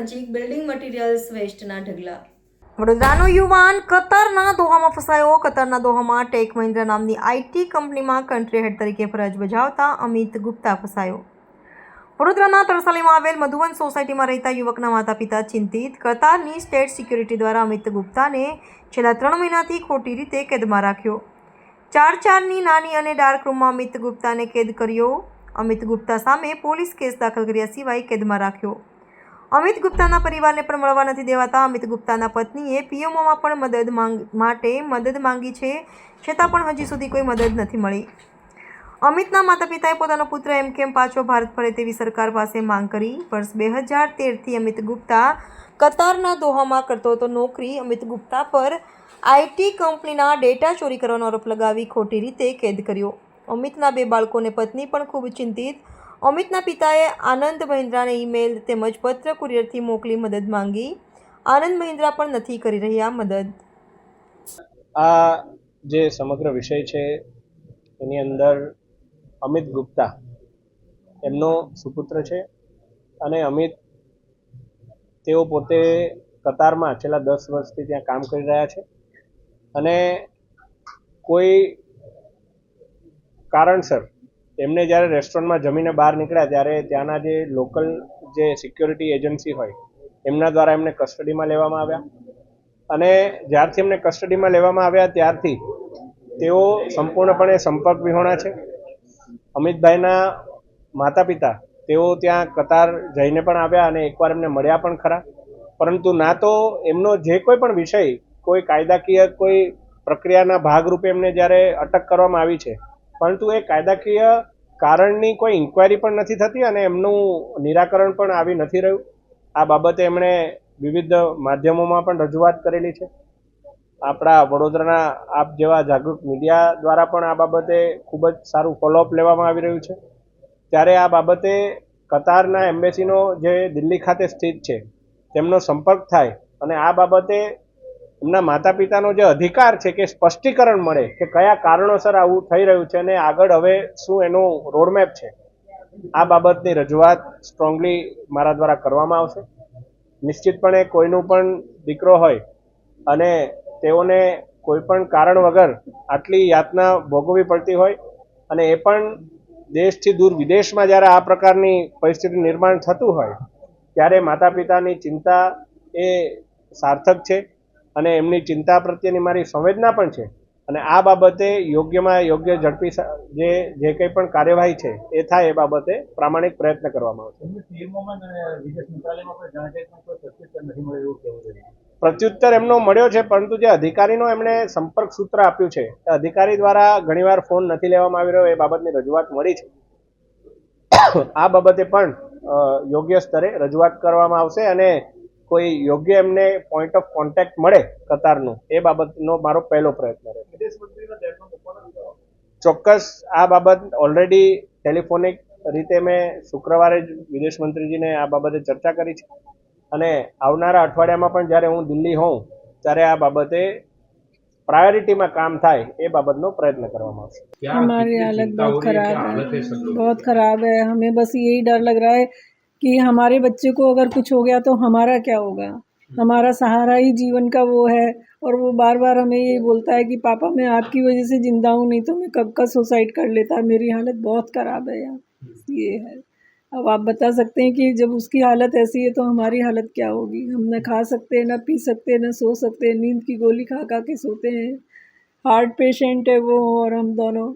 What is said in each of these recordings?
નજીક building materials વેસ્ટના ઢગલા. વડોદરાનો યુવાન કતારના દોહામાં ફસાયો. કતારના દોહામાં ટેક મહિન્દ્રા નામની આઈટી કંપનીમાં કન્ટ્રી હેડ તરીકે ફરજ બજાવતા અમિત ગુપ્તા ફસાયો. વડોદરાના તરસાલીમાં આવેલ મધુવન સોસાયટીમાં રહેતા યુવકના માતા પિતા ચિંતિત. કતારની સ્ટેટ સિક્યુરિટી દ્વારા અમિત ગુપ્તાને છેલ્લા ત્રણ મહિનાથી ખોટી રીતે કેદમાં રાખ્યો. ચાર ચારની નાની અને ડાર્ક રૂમમાં અમિત ગુપ્તાને કેદ કર્યો. અમિત ગુપ્તા સામે પોલીસ કેસ દાખલ કર્યા સિવાય કેદમાં રાખ્યો. અમિત ગુપ્તાના પરિવારને પણ મળવા નથી દેવાતા. અમિત ગુપ્તાના પત્નીએ પીએમઓમાં પણ મદદ માંગ, માટે મદદ માંગી છે, છતાં પણ હજી સુધી કોઈ મદદ નથી મળી. અમિતના માતા પિતાએ પોતાનો પુત્ર એમ કેમ પાછો ભારત ફરે તેવી સરકાર પાસે માંગ કરી? વર્ષ બે હજાર તેરથી અમિત ગુપ્તા કતારના દોહામાં કરતો હતો નોકરી. અમિત ગુપ્તા પર આઈટી કંપનીના ડેટા ચોરી કરવાનો આરોપ લગાવી ખોટી રીતે કેદ કર્યો. અમિતના બે બાળકોને પત્ની પણ ખૂબ ચિંતિત અમિતના પિતાએ આનંદ મહિન્દ્રાને ઈમેલ તેમજ પત્ર કુરિયરથી મોકલી મદદ માંગી. આનંદ મહિન્દ્રા પણ નથી કરી રહ્યા મદદ. આ જે સમગ્ર વિષય છે, એની અંદર અમિત ગુપ્તા એમનો સુપુત્ર છે અને અમિત તેઓ પોતે કતારમાં છેલ્લા દસ વર્ષથી ત્યાં કામ કરી રહ્યા છે અને કોઈ કારણસર એમને જ્યારે રેસ્ટોરન્ટમાં જમીને બહાર નીકળ્યા ત્યારે ત્યાંના જે લોકલ જે સિક્યોરિટી એજન્સી હોય, એમના દ્વારા એમને કસ્ટડીમાં લેવામાં આવ્યા. અને જ્યારથી એમને કસ્ટડીમાં લેવામાં આવ્યા ત્યારથી તેઓ સંપૂર્ણપણે સંપર્ક વિહોણા છે. અમિતભાઈના માતા પિતા તેઓ ત્યાં કતાર જઈને પણ આવ્યા અને એકવાર એમને મળ્યા પણ ખરા. પરંતુ ના તો એમનો જે કોઈ પણ વિષય, કોઈ કાયદાકીય કોઈ પ્રક્રિયાના ભાગરૂપે એમને જ્યારે અટક કરવામાં આવી છે પરંતુ એ કાયદાકીય કારણની કોઈ ઇન્ક્વાયરી પણ નથી થતી અને એમનું નિરાકરણ પણ આવી નથી રહ્યું. આ બાબતે એમણે વિવિધ માધ્યમોમાં પણ રજૂઆત કરેલી છે. આપણા વડોદરાના આપ જેવા જાગૃત મીડિયા દ્વારા પણ આ બાબતે ખૂબ જ સારું ફોલોઅપ લેવામાં આવી રહ્યું છે. ત્યારે આ બાબતે કતારના એમ્બેસીનો જે દિલ્હી ખાતે સ્થિત છે, તેમનો સંપર્ક થાય અને આ બાબતે એમના માતા પિતાનો જે અધિકાર છે કે સ્પષ્ટીકરણ મળે કે કયા કારણોસર આવું થઈ રહ્યું છે અને આગળ હવે શું એનું રોડમેપ છે, આ બાબતની રજૂઆત સ્ટ્રોંગલી મારા દ્વારા કરવામાં આવશે. નિશ્ચિતપણે કોઈનું પણ દીકરો હોય અને તેઓને કોઈ પણ કારણ વગર આટલી યાતના ભોગવવી પડતી હોય અને એ પણ દેશથી દૂર વિદેશમાં જ્યારે આ પ્રકારની પરિસ્થિતિ નિર્માણ થતું હોય, ત્યારે માતા પિતાની ચિંતા એ સાર્થક છે. અને એમની ચિંતા પ્રત્યેની મારી સંવેદના પણ છે. અને આ બાબતે યોગ્યમાં યોગ્ય ઝડપી જે જે કંઈ પણ કાર્યવાહી છે એ થાય એ બાબતે પ્રામાણિક પ્રયત્ન કરવામાં આવશે. પ્રત્યુત્તર એમનો મળ્યો છે પરંતુ જે અધિકારીનો એમણે સંપર્ક સૂત્ર આપ્યું છે અધિકારી દ્વારા ઘણીવાર ફોન નથી લેવામાં આવી રહ્યો એ બાબતની રજૂઆત મળી છે. આ બાબતે પણ યોગ્ય સ્તરે રજૂઆત કરવામાં આવશે અને કોઈ યોગ્ય એમને પોઈન્ટ ઓફ કોન્ટેક્ટ મળે કતારનું એ બાબતનો મારો પહેલો પ્રયત્ન રહેશે વિદેશ મંત્રીનો દેશમાં મૂકવાનો ચોક્કસ આ બાબત ઓલરેડી ટેલિફોનિક રીતે મેં શુક્રવારે જ વિદેશ મંત્રીજીને આ બાબતે ચર્ચા કરી છે અને આવનારા અઠવાડિયામાં પણ જ્યારે હું દિલ્હી હોઉં ત્યારે આ બાબતે પ્રાયોરિટીમાં કામ થાય એ બાબતનો પ્રયત્ન કરવામાં આવશે क्या हमारी कितनी हालत चिंता हो बहुत रही है? खराब क्या हालत है सब है लोग बहुत खराब है हमें बस यही डर लग रहा है कि हमारे बच्चे को अगर कुछ हो गया तो हमारा क्या होगा? हमारा सहारा ही जीवन का वो है और वो बार बार हमें ये बोलता है कि, पापा, मैं आपकी वजह से ज़िंदा हूँ, नहीं तो मैं कब का सुसाइड कर लेता? मेरी हालत बहुत ख़राब है यार ये है। अब आप बता सकते हैं कि जब उसकी हालत ऐसी है तो हमारी हालत क्या होगी? हम न खा सकते हैं ना पी सकते हैं ना सो सकते हैं नींद की गोली खा खा के सोते हैं। हार्ट पेशेंट है वो और हम दोनों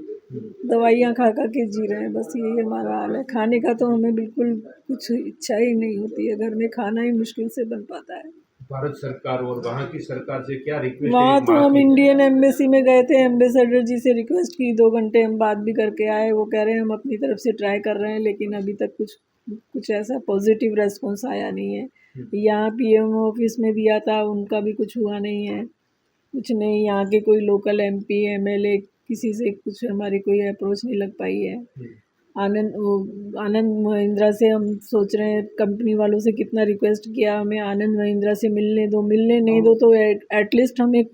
दवाइयाँ खा खा के जी रहे हैं। बस यही हमारा हाल है। खाने का तो हमें बिल्कुल कुछ इच्छा ही नहीं होती है। घर में खाना ही मुश्किल से बन पाता है। भारत सरकार और वहाँ की सरकार से क्या रिक्वेस्ट वहाँ तो हम इंडियन एम्बेसी में गए थे। एम्बेसडर जी से रिक्वेस्ट की। दो घंटे हम बात भी करके आए। वो कह रहे हैं हम अपनी तरफ़ से ट्राई कर रहे हैं लेकिन अभी तक कुछ कुछ ऐसा पॉजिटिव रेस्पॉन्स आया नहीं है। यहाँ पीएम ऑफ़िस में दिया था उनका भी कुछ हुआ नहीं है। कुछ नहीं यहाँ के कोई लोकल एमपी एमएलए किसी से कुछ हमारी कोई अप्रोच नहीं लग पाई है। आनंद वो आनंद महिंद्रा से हम सोच रहे हैं कंपनी वालों से कितना रिक्वेस्ट किया हमें आनंद महिंद्रा से मिलने दो मिलने नहीं दो तो एटलीस्ट हमें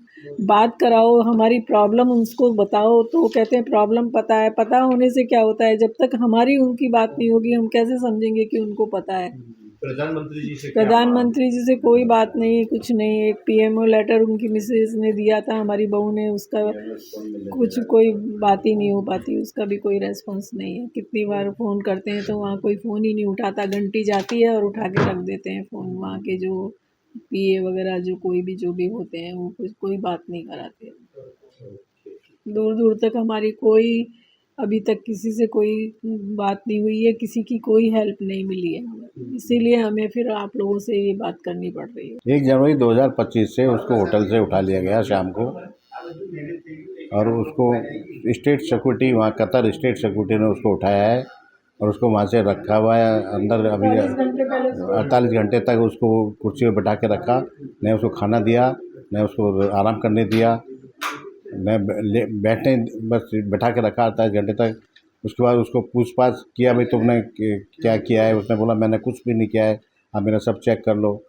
बात कराओ हमारी प्रॉब्लम उसको बताओ तो कहते हैं प्रॉब्लम पता है। पता होने से क्या होता है जब तक हमारी उनकी बात नहीं होगी हम कैसे समझेंगे कि उनको पता है? प्रधानमंत्री जी से प्रधानमंत्री जी से कोई बात नहीं कुछ नहीं। एक पीएमओ लेटर उनकी मिसेज ने दिया था हमारी बहू ने उसका कुछ कोई बात ही नहीं हो पाती उसका भी कोई रेस्पॉन्स नहीं है। कितनी बार फ़ोन करते हैं तो वहाँ कोई फ़ोन ही नहीं उठाता घंटी जाती है और उठा के रख देते हैं फ़ोन वहाँ के जो पीए वगैरह जो कोई भी जो भी होते हैं वो कुछ कोई बात नहीं कराते। दूर दूर तक हमारी कोई अभी तक किसी से कोई बात नहीं हुई है किसी की कोई हेल्प नहीं मिली है इसीलिए हमें फिर आप लोगों से ये बात करनी पड़ रही है। एक जनवरी 2025 से उसको होटल से उठा लिया गया शाम को। और उसको स्टेट सिक्योरिटी वहाँ कतर स्टेट सिक्योरिटी ने उसको उठाया है और उसको वहाँ से रखा हुआ है। अंदर अभी अड़तालीस घंटे तक उसको कुर्सी पर बैठा के रखा। न उसको खाना दिया न उसको आराम करने दिया। ले- बैठने बस बैठा के रखा अड़तालीस घंटे तक। उसके बाद उसको पूछ पाछ किया, भाई तुमने क्या किया है? उसने बोला, मैंने कुछ भी नहीं किया है, आप मेरा सब चेक कर लो।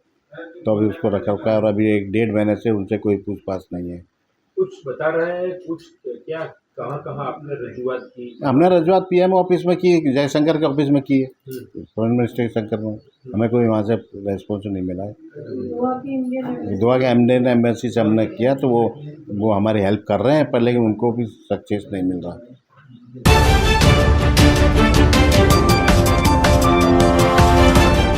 तो अभी उसको रखा रखा है और अभी एक डेढ़ महीने से उनसे कोई पूछ पाछ नहीं है। कुछ बता रहे हैं कुछ क्या कहाँ कहाँ आपने रजूआत की? हमने रजूआत पीएम ऑफ़िस में की जयशंकर के ऑफ़िस में की। है फॉरेन मिनिस्टर शंकर में। हमें कोई वहाँ से रेस्पॉन्स नहीं मिला है। दुआ के इंडियन एम्बेसी से हमने किया तो वो वो हमारी हेल्प कर रहे हैं पर लेकिन उनको भी सक्सेस नहीं मिल रहा।